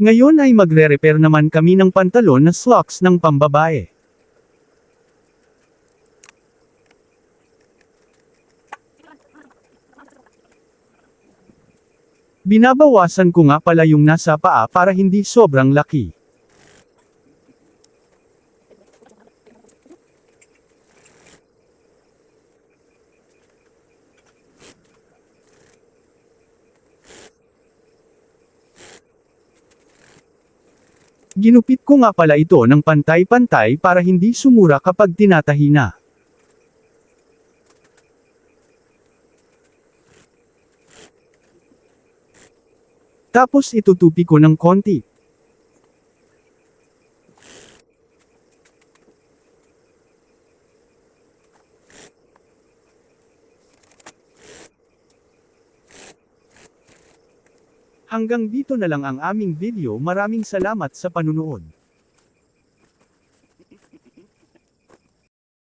Ngayon ay magre-repair naman kami ng pantalon na slacks ng pambabae. Binabawasan ko nga pala yung nasa paa para hindi sobrang laki. Ginupit ko nga pala ito ng pantay-pantay para hindi sumura kapag tinatahi na. Tapos itutupi ko ng konti. Hanggang dito na lang ang aming video maraming salamat sa panunood.